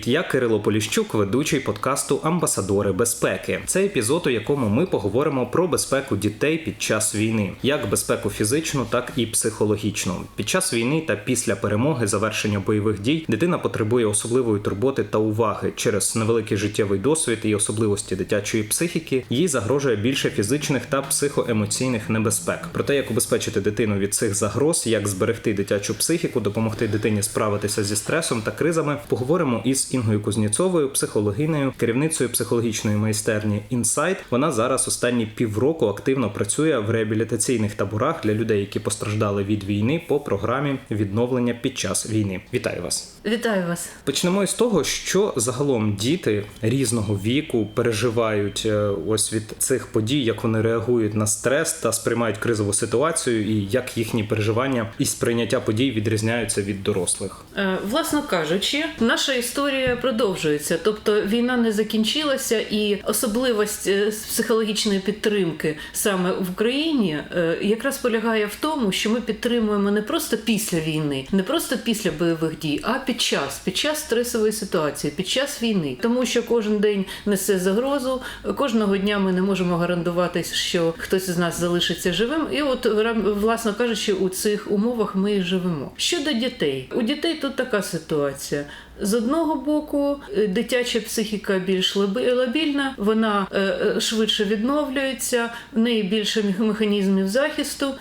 Привіт, я Кирило Поліщук, ведучий подкасту Амбасадори безпеки. Це епізод, у якому ми поговоримо про безпеку дітей під час війни, як безпеку фізичну, так і психологічну. Під час війни та після перемоги завершення бойових дій дитина потребує особливої турботи та уваги через невеликий життєвий досвід і особливості дитячої психіки. Їй загрожує більше фізичних та психоемоційних небезпек. Про те, як убезпечити дитину від цих загроз, як зберегти дитячу психіку, допомогти дитині справитися зі стресом та кризами, поговоримо із Інгою Кузнєцовою, психологинею, керівницею психологічної майстерні Інсайт. Вона зараз останні півроку активно працює в реабілітаційних таборах для людей, які постраждали від війни по програмі відновлення під час війни. Вітаю вас! Вітаю вас. Почнемо із того, що загалом діти різного віку переживають е, ось від цих подій, як вони реагують на стрес та сприймають кризову ситуацію, і як їхні переживання і сприйняття подій відрізняються від дорослих. Е, Власно кажучи, наша історія продовжується, тобто війна не закінчилася, і особливість е, психологічної підтримки саме в Україні е, якраз полягає в тому, що ми підтримуємо не просто після війни, не просто після бойових дій, а під час, під час стресової ситуації, під час війни, тому що кожен день несе загрозу. Кожного дня ми не можемо гарантувати, що хтось з нас залишиться живим. І от власно кажучи, у цих умовах ми і живемо. Щодо дітей, у дітей тут така ситуація. З одного боку, е, дитяча психіка більш лабільна, вона е, е, швидше відновлюється, в неї більше механізмів захисту.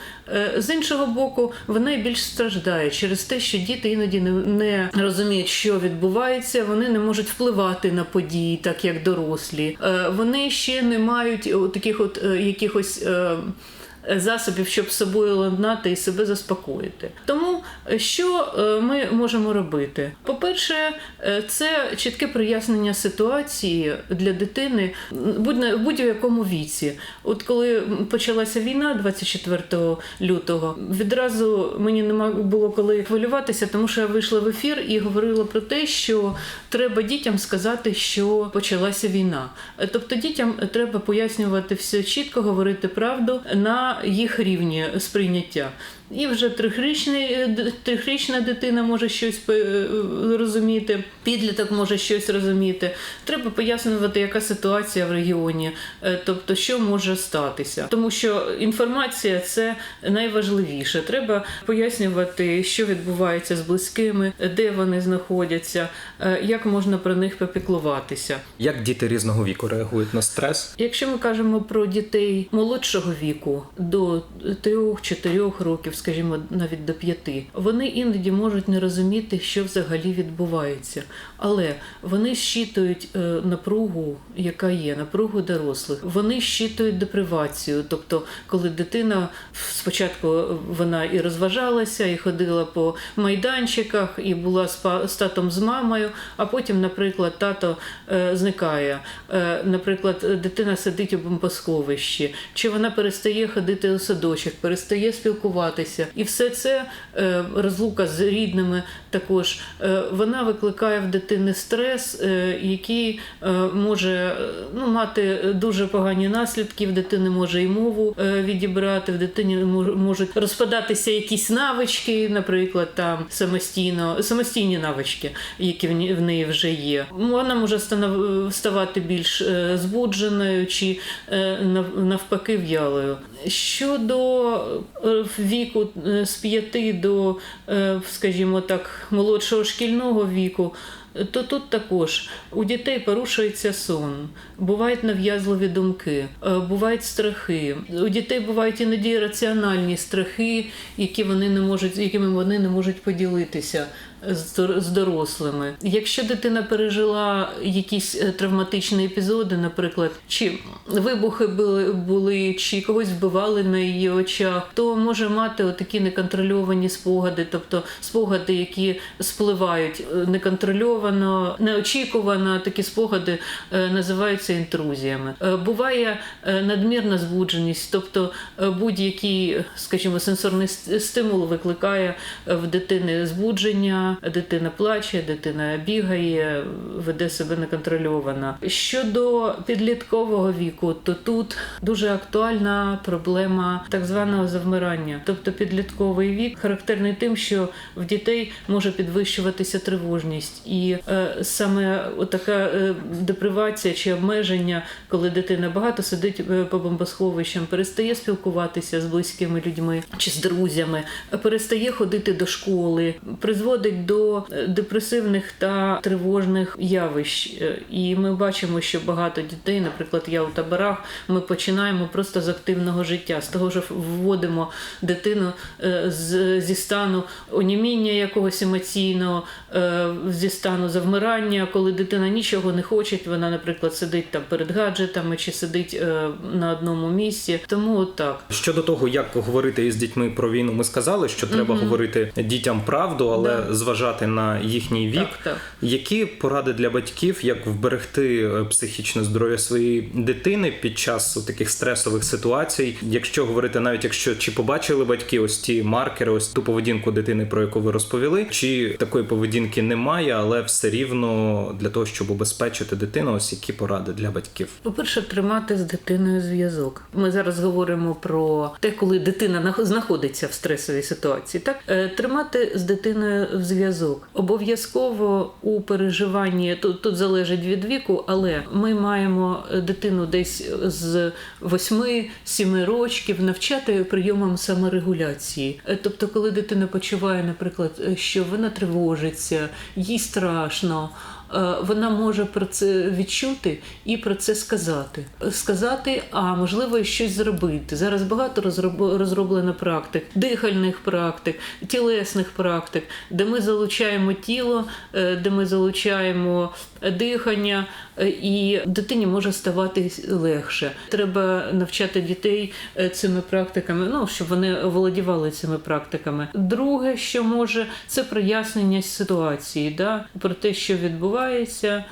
З іншого боку, вона більш страждає через те, що діти іноді не, розуміють, що відбувається, вони не можуть впливати на події, так як дорослі. Вони ще не мають таких от якихось. Засобів, щоб собою ладнати і себе заспокоїти. Тому е, що е, ми можемо робити? По-перше, е, це чітке прояснення ситуації для дитини будь на в будь-якому віці. От коли почалася війна 24 лютого, відразу мені нема було коли хвилюватися, тому що я вийшла в ефір і говорила про те, що треба дітям сказати, що почалася війна. Тобто дітям треба пояснювати все чітко, говорити правду на їх рівні сприйняття. І вже трьохрічний, е, трьохрічна дитина може щось е, розуміти, підліток може щось розуміти. Треба пояснювати, яка ситуація в регіоні, е, тобто що може статися. Тому що інформація це найважливіше. Треба пояснювати, що відбувається з близькими, де вони знаходяться, як можна про них попіклуватися. Як діти різного віку реагують на стрес? Якщо ми кажемо про дітей молодшого віку до 3-4 років, скажімо, навіть до 5, вони іноді можуть не розуміти, що взагалі відбувається, але вони щитують е, напругу, яка є, напругу дорослих. Вони щитують депривацію, тобто, коли дитина спочатку вона і розважалася, і ходила по майданчиках, і була з татом з мамою, а потім, наприклад, тато е, зникає. Е, наприклад, дитина сидить у бомбосховищі, чи вона перестає ходити у садочок, перестає спілкуватися. І все це е, розлука з рідними також е, вона викликає в дитини стрес, е, який е, може ну, мати дуже погані наслідки. В дитини може і мову відібрати, в дитині можуть розпадатися якісь навички, наприклад, там самостійно самостійні навички, які в неї вже є. Вона може ставати більш збудженою чи навпаки в'ялою. Щодо віку з 5 до, скажімо так, молодшого шкільного віку. То тут також у дітей порушується сон, бувають нав'язливі думки, е, бувають страхи. У дітей бувають іноді раціональні страхи, які вони не можуть, якими вони не можуть поділитися з дорослими. Якщо дитина пережила якісь е, травматичні епізоди, наприклад, чи вибухи були, були чи когось вбивали на її очах, то може мати такі неконтрольовані спогади, тобто спогади, які спливають е, неконтрольовано, неочікувано. Такі спогади е, називаються інтрузіями. Буває надмірна збудженість, тобто будь-який, скажімо, сенсорний стимул викликає в дитини збудження дитина, плаче, дитина бігає, веде себе неконтрольовано. Щодо підліткового віку, то тут дуже актуальна проблема так званого завмирання. Тобто підлітковий вік характерний тим, що в дітей може підвищуватися тривожність, і е, саме така е, депривація чи обмеження, коли дитина багато сидить е, по бомбосховищам, перестає спілкуватися з близькими людьми чи з друзями, перестає ходити до школи, призводить до е, депресивних та тривожних явищ. Е, І ми бачимо, що багато дітей, наприклад, я у таборах, ми починаємо просто з активного життя, з того, що вводимо дитину е, зі стану оніміння якогось емоційного, зі стану завмирання, коли дитина нічого не хоче, вона, наприклад, сидить там перед гаджетами чи сидить на одному місці. Тому так. Щодо того, як говорити із дітьми про війну, ми сказали, що треба говорити дітям правду, але Да. Зважати на їхній вік. Так, так. Які поради для батьків, як вберегти е, психічне здоров'я своєї дитини під час таких стресових ситуацій? Якщо говорити, навіть якщо чи побачили батьки ось ті маркери, ось ту поведінку дитини, про яку ви розповіли, чи такої поведінки немає, але все рівно для того, щоб убезпечити дитину, ось які поради для батьків? По-перше, тримати з дитиною зв'язок. Ми зараз говоримо про те, коли дитина нах- знаходиться в стресовій ситуації. Так Е, тримати з дитиною в зв'язок. Обов'язково у переживанні тут, тут залежить від віку, але ми маємо е, дитину десь з 8-7 років навчати прийомам саморегуляції. Е, Тобто, коли дитина почуває, наприклад, е, що вона тривожиться, їй страшно. Е, Вона може про це відчути і про це сказати. Сказати, а можливо, і щось зробити. Зараз багато розроб- розроблено практик, дихальних практик, тілесних практик, де ми залучаємо тіло, е, де ми залучаємо дихання, е, і дитині може ставати легше. Треба навчати дітей цими практиками, ну щоб вони володівали цими практиками. Друге, що може, це прояснення ситуації, да, про те, що відбувається,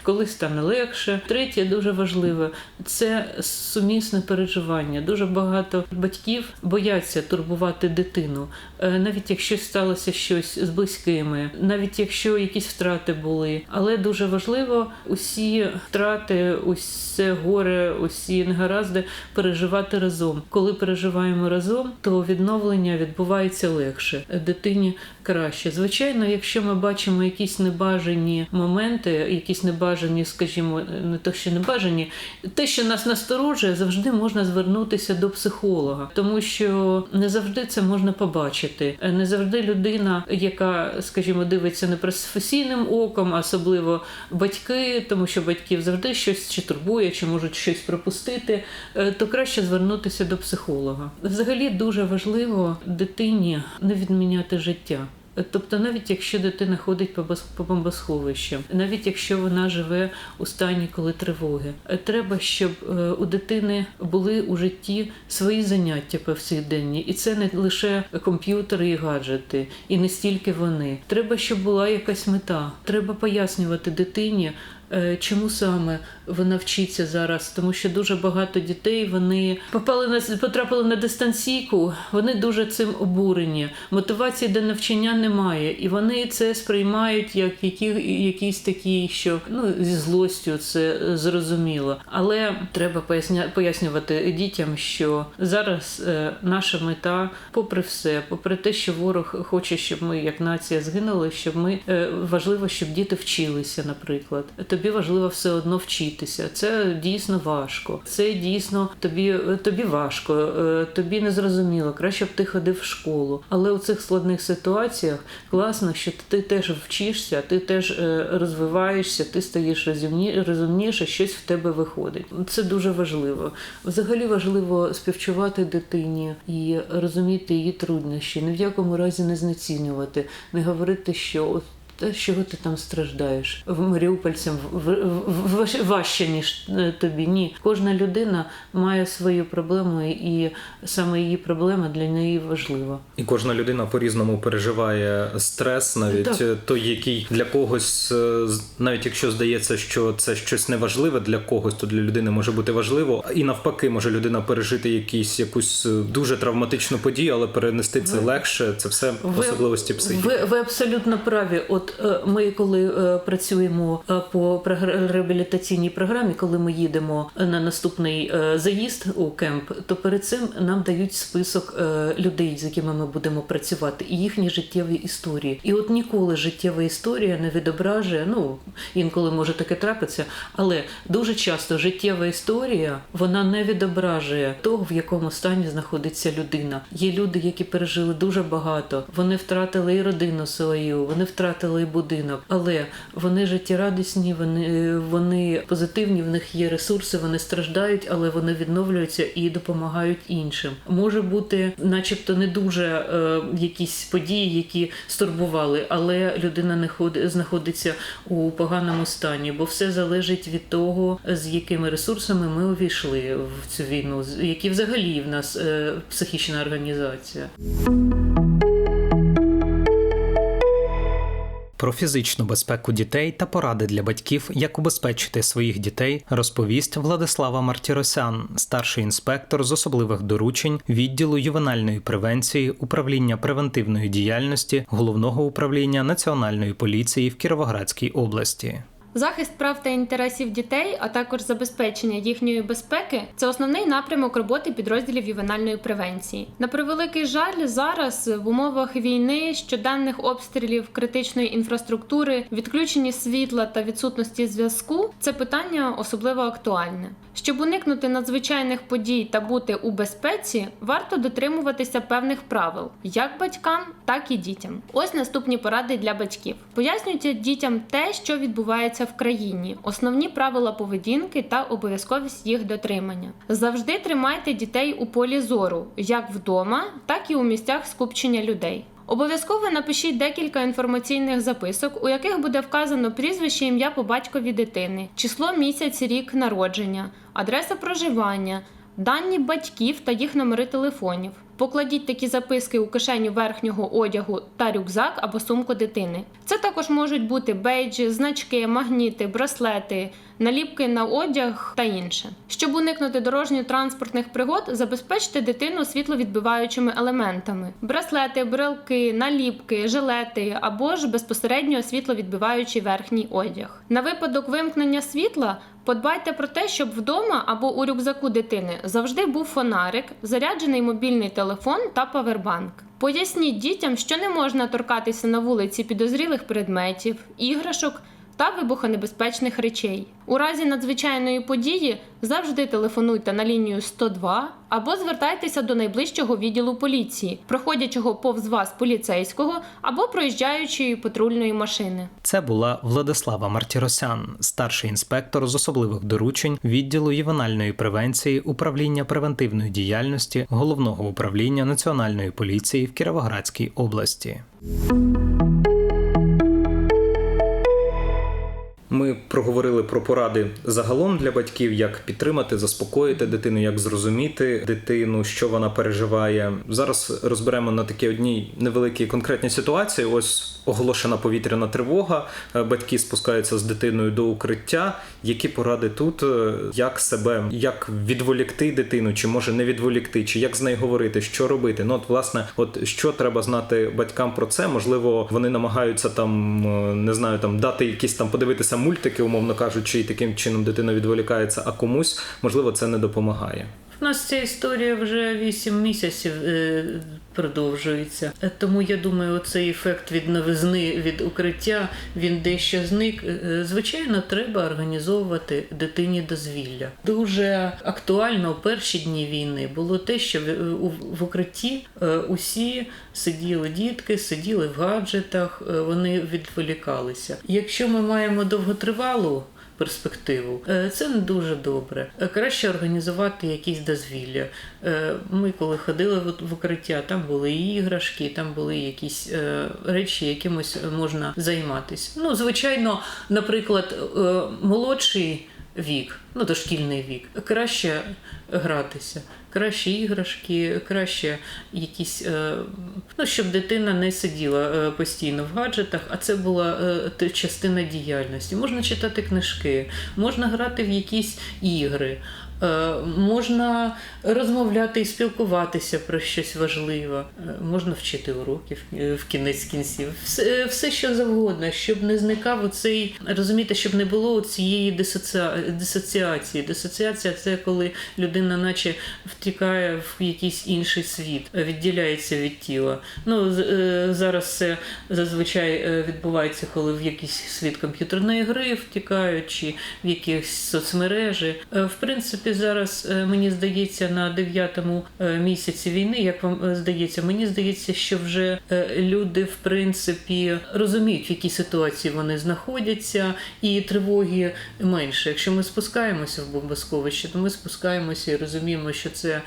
коли стане легше. Третє, дуже важливе, це сумісне переживання. Дуже багато батьків бояться турбувати дитину, Е, навіть якщо сталося щось з близькими, навіть якщо якісь втрати були. Але дуже важливо усі втрати, усе горе, усі негаразди переживати разом. Коли переживаємо разом, то відновлення відбувається легше. Дитині краще. Звичайно, якщо ми бачимо якісь небажані моменти, якісь небажані, скажімо, не то, що небажані, те, що нас насторожує, завжди можна звернутися до психолога, тому що не завжди це можна побачити. Не завжди людина, яка, скажімо, дивиться не професійним оком, а особливо батьки, тому що батьків завжди щось чи турбує, чи можуть щось пропустити, е, то краще звернутися до психолога. Взагалі дуже важливо дитині не відміняти життя. Тобто, навіть якщо дитина ходить по бос- по бомбосховищам, навіть якщо вона живе у стані, коли тривоги, треба, щоб е, у дитини були у житті свої заняття повсякденні, і це не лише комп'ютери і гаджети, і не стільки вони. Треба, щоб була якась мета. Треба пояснювати дитині. Е, Чому саме вона вчиться зараз? Тому що дуже багато дітей вони попали на потрапили на дистанційку. Вони дуже цим обурені. Мотивації до навчання немає, і вони це сприймають як які, якісь такі, що ну зі злостю це е, зрозуміло. Але треба поясня, пояснювати дітям, що зараз е, наша мета, попри все, попри те, що ворог хоче, щоб ми як нація згинули, щоб ми важливо, щоб діти вчилися, наприклад. Тобі важливо все одно вчитися. Це дійсно важко. Це дійсно тобі, тобі важко, е, тобі не зрозуміло. Краще б ти ходив в школу. Але у цих складних ситуаціях класно, що ти теж вчишся, ти теж е, розвиваєшся, ти стаєш розумні, розумніше, щось в тебе виходить. Це дуже важливо. Взагалі важливо співчувати дитині і розуміти її труднощі, ні в якому разі не знецінювати, не говорити, що от та з чого ти там страждаєш? В Маріупольцям важче, ніж е, тобі. Ні. Кожна людина має свою проблему, і саме її проблема для неї важлива. І кожна людина по-різному переживає стрес, навіть Так. е, той, який для когось, е, навіть якщо здається, що це щось неважливе для когось, то для людини може бути важливо. І навпаки, може людина пережити якісь якусь дуже травматичну подію, але перенести це легше. Це все особливості психіки. Ви, ви абсолютно праві. От Е, ми, коли е, працюємо е, по реабілітаційній програмі, коли ми їдемо на наступний заїзд у кемп, то перед цим нам дають список людей, з якими ми будемо працювати, і їхні життєві історії. І от ніколи життєва історія не відображує. Ну інколи може таке трапитися, але дуже часто життєва історія вона не відображує того, в якому стані знаходиться людина. Є люди, які пережили дуже багато. Вони втратили і родину свою, вони втратили і будинок, але вони життєрадісні, вони, вони позитивні, в них є ресурси, вони страждають, але вони відновлюються і допомагають іншим. Може бути, начебто, не дуже е, якісь події, які стурбували, але людина не ходи- знаходиться у поганому стані, бо все залежить від того, з якими ресурсами ми увійшли в цю війну, які взагалі в нас е, психічна організація. Про фізичну безпеку дітей та поради для батьків, як убезпечити своїх дітей, розповість Владислава Мартіросян, старший інспектор з особливих доручень відділу ювенальної превенції управління превентивної діяльності головного управління національної поліції в Кіровоградській області. Захист прав та інтересів дітей, а також забезпечення їхньої безпеки це основний напрямок роботи підрозділів ювенальної превенції. На превеликий жаль, зараз в умовах війни, щоденних обстрілів критичної інфраструктури, відключення світла та відсутності зв'язку це питання особливо актуальне. Щоб уникнути надзвичайних подій та бути у безпеці, варто дотримуватися певних правил як батькам, так і дітям. Ось наступні поради для батьків. Пояснюйте дітям те, що відбувається в країні, основні правила поведінки та обов'язковість їх дотримання. Завжди тримайте дітей у полі зору, як вдома, так і у місцях скупчення людей. Обов'язково напишіть декілька інформаційних записок, у яких буде вказано прізвище, ім'я по батькові дитини, число місяць, рік народження, адреса проживання, дані батьків та їх номери телефонів. Покладіть такі записки у кишеню верхнього одягу та рюкзак або сумку дитини. Це також можуть бути бейджі, значки, магніти, браслети, наліпки на одяг та інше. Щоб уникнути дорожньо-транспортних пригод, забезпечте дитину світловідбиваючими елементами: браслети, брелки, наліпки, жилети або ж безпосередньо світловідбиваючий верхній одяг. На випадок вимкнення світла Подбайте про те, щоб вдома або у рюкзаку дитини завжди був фонарик, заряджений мобільний телефон та павербанк. Поясніть дітям, що не можна торкатися на вулиці підозрілих предметів, іграшок та вибухонебезпечних речей. У разі надзвичайної події завжди телефонуйте на лінію 102 або звертайтеся до найближчого відділу поліції, проходячого повз вас поліцейського або проїжджаючої патрульної машини. Це була Владислава Мартіросян, старший інспектор з особливих доручень відділу ювенальної превенції управління превентивної діяльності головного управління національної поліції в Кіровоградській області. Ми проговорили про поради загалом для батьків, як підтримати, заспокоїти дитину, як зрозуміти дитину, що вона переживає. Зараз розберемо на такі одній невеликій конкретній ситуації. Ось оголошена повітряна тривога. е, Батьки спускаються з дитиною до укриття. Які поради тут, е, як себе, як відволікти дитину, чи може не відволікти, чи як з нею говорити, що робити? Ну от власне, от що треба знати батькам про це? Можливо, вони намагаються там е, не знаю, там дати якісь там подивитися мультики, умовно кажучи, і таким чином дитина відволікається, а комусь можливо це не допомагає. У нас ця історія вже 8 місяців продовжується. Е, Тому я думаю, оцей ефект від новизни, від укриття, він дещо зник. Е, Звичайно, треба організовувати дитині дозвілля. Дуже актуально у перші дні війни було те, що в- укритті е, усі сиділи дітки, сиділи в гаджетах, е, вони відволікалися. Якщо ми маємо довготривалу перспективу. Е, Це не дуже добре. Е, Краще організувати якісь дозвілля. Е, Ми коли ходили в укриття, там були і іграшки, там були якісь речі, якимось можна займатися. Ну, звичайно, наприклад, молодший вік, ну дошкільний вік, краще гратися. Краще іграшки, краще якісь, е, ну щоб дитина не сиділа е, постійно в гаджетах, а це була е, частина діяльності. Можна читати книжки, можна грати в якісь ігри. Е, Можна розмовляти і спілкуватися про щось важливе, Е, можна вчити уроків е, в кінець кінців. Все, все що завгодно, щоб не зникав оцей, розумієте, щоб не було цієї дисоціа- дисоціації. Дисоціація це коли людина, наче втікає в якийсь інший світ, відділяється від тіла. Ну зараз це зазвичай відбувається, коли в якийсь світ комп'ютерної гри втікають чи в якісь соцмережі. В принципі, зараз е, мені здається на дев'ятому е, місяці війни, як вам е, здається, мені здається, що вже люди в принципі розуміють, в якій ситуації вони знаходяться, і тривоги менше. Якщо ми спускаємося в бомбосховище, то ми спускаємося і розуміємо, що це.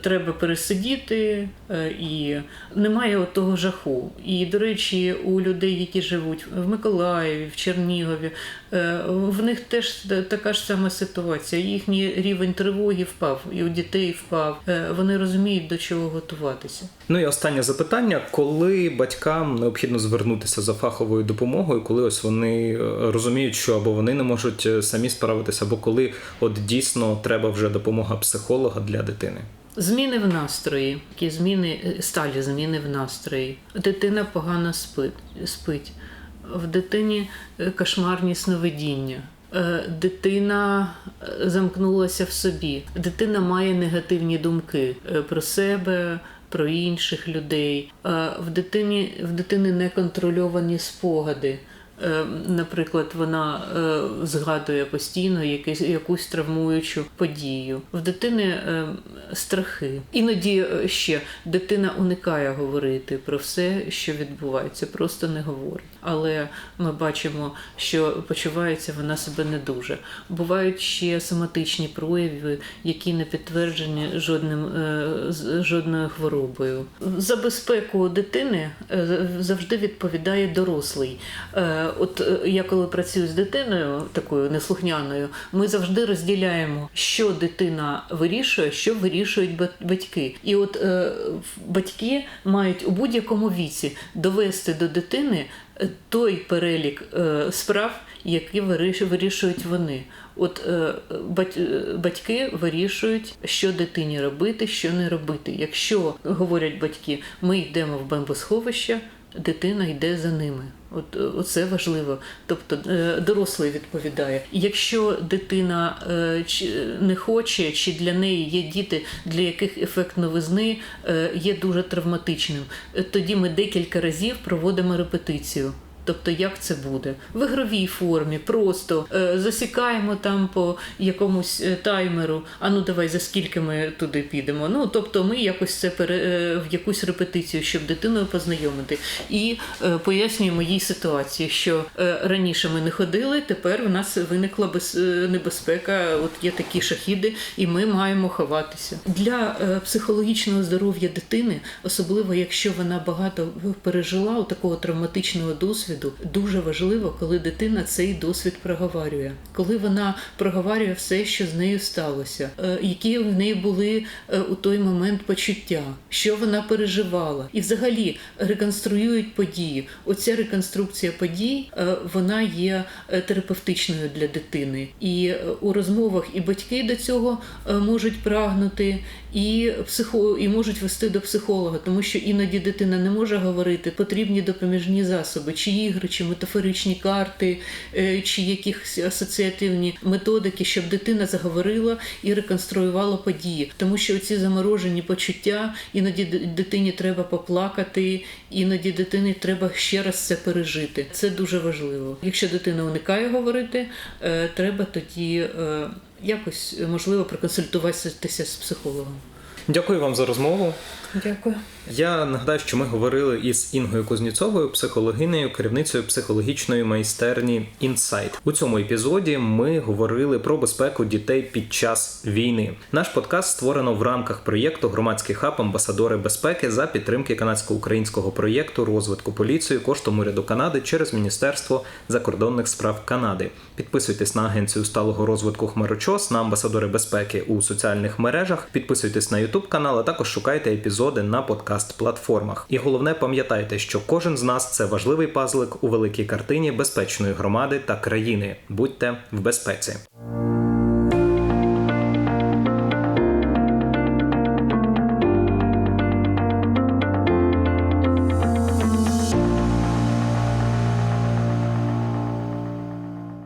Треба пересидіти, е, і немає того жаху. І, до речі, у людей, які живуть в Миколаєві, в Чернігові, е, в них теж така ж сама ситуація. Їхній рівень тривоги впав, і у дітей впав. Е, Вони розуміють, до чого готуватися. Ну і останнє запитання: коли батькам необхідно звернутися за фаховою допомогою, коли ось вони розуміють, що або вони не можуть самі справитися, або коли от дійсно треба вже допомога психолога для дитини. Зміни в настрої, які зміни, е, сталі зміни в настрої. Дитина погано спить, спить. В дитині е, кошмарні сновидіння. Е, Дитина замкнулася в собі. Дитина має негативні думки про себе, про інших людей. В дитині в дитини неконтрольовані спогади. Е, Наприклад, вона е, згадує постійно якийсь, якусь травмуючу подію. В дитини е, страхи. Іноді ще дитина уникає говорити про все, що відбувається, просто не говорить. Але ми бачимо, що почувається вона себе не дуже. Бувають ще соматичні прояви, які не підтверджені жодним жодною хворобою. За безпеку дитини завжди відповідає дорослий. От е, я коли працюю з дитиною такою неслухняною, ми завжди розділяємо, що дитина вирішує, що вирішують батьки. І от е, батьки мають у будь-якому віці довести до дитини е, той перелік справ, які вирішують вони. От батьки вирішують, що дитині робити, що не робити. Якщо говорять батьки, ми йдемо в бомбосховище, дитина йде за ними. От е, оце важливо. Тобто е, дорослий відповідає. Якщо дитина е, не хоче, чи для неї є діти, для яких ефект новизни є дуже травматичним, тоді ми декілька разів проводимо репетицію. Тобто, як це буде в ігровій формі, просто е, засікаємо там по якомусь е, таймеру. А ну давай за скільки ми туди підемо. Ну тобто, ми якось це пере, е, в якусь репетицію, щоб дитиною познайомити, і пояснюємо їй ситуацію, що раніше ми не ходили, тепер у нас виникла без, небезпека. От є такі шахіди, і ми маємо ховатися для психологічного здоров'я дитини, особливо якщо вона багато пережила у такого травматичного досвіду, дуже важливо, коли дитина цей досвід проговорює, коли вона проговорює все, що з нею сталося, е, які в неї були е, у той момент почуття, що вона переживала, і взагалі реконструюють події. Оця реконструкція подій е, вона є терапевтичною для дитини. І у розмовах і батьки до цього можуть прагнути, і психо і можуть вести до психолога, тому що іноді дитина не може говорити. Потрібні допоміжні засоби, чи ігри, чи метафоричні карти, е, чи якісь асоціативні методики, щоб дитина заговорила і реконструювала події. Тому що ці заморожені почуття, іноді дитині треба поплакати, іноді дитині треба ще раз це пережити. Це дуже важливо. Якщо дитина уникає говорити, е, треба тоді е, якось можливо проконсультуватися з психологом. Дякую вам за розмову. Дякую. Я нагадаю, що ми говорили із Інгою Кузнєцовою, психологинею, керівницею психологічної майстерні Інсайт. У цьому епізоді ми говорили про безпеку дітей під час війни. Наш подкаст створено в рамках проєкту Громадський хаб Амбасадори безпеки за підтримки канадсько-українського проєкту розвитку поліції коштом уряду Канади через Міністерство закордонних справ Канади. Підписуйтесь на агенцію сталого розвитку Хмарочос на амбасадори безпеки у соціальних мережах. Підписуйтесь на Ютуб канал, а також шукайте епізоди на подкаст-платформах. І головне, пам'ятайте, що кожен з нас це важливий пазлик у великій картині безпечної громади та країни. Будьте в безпеці.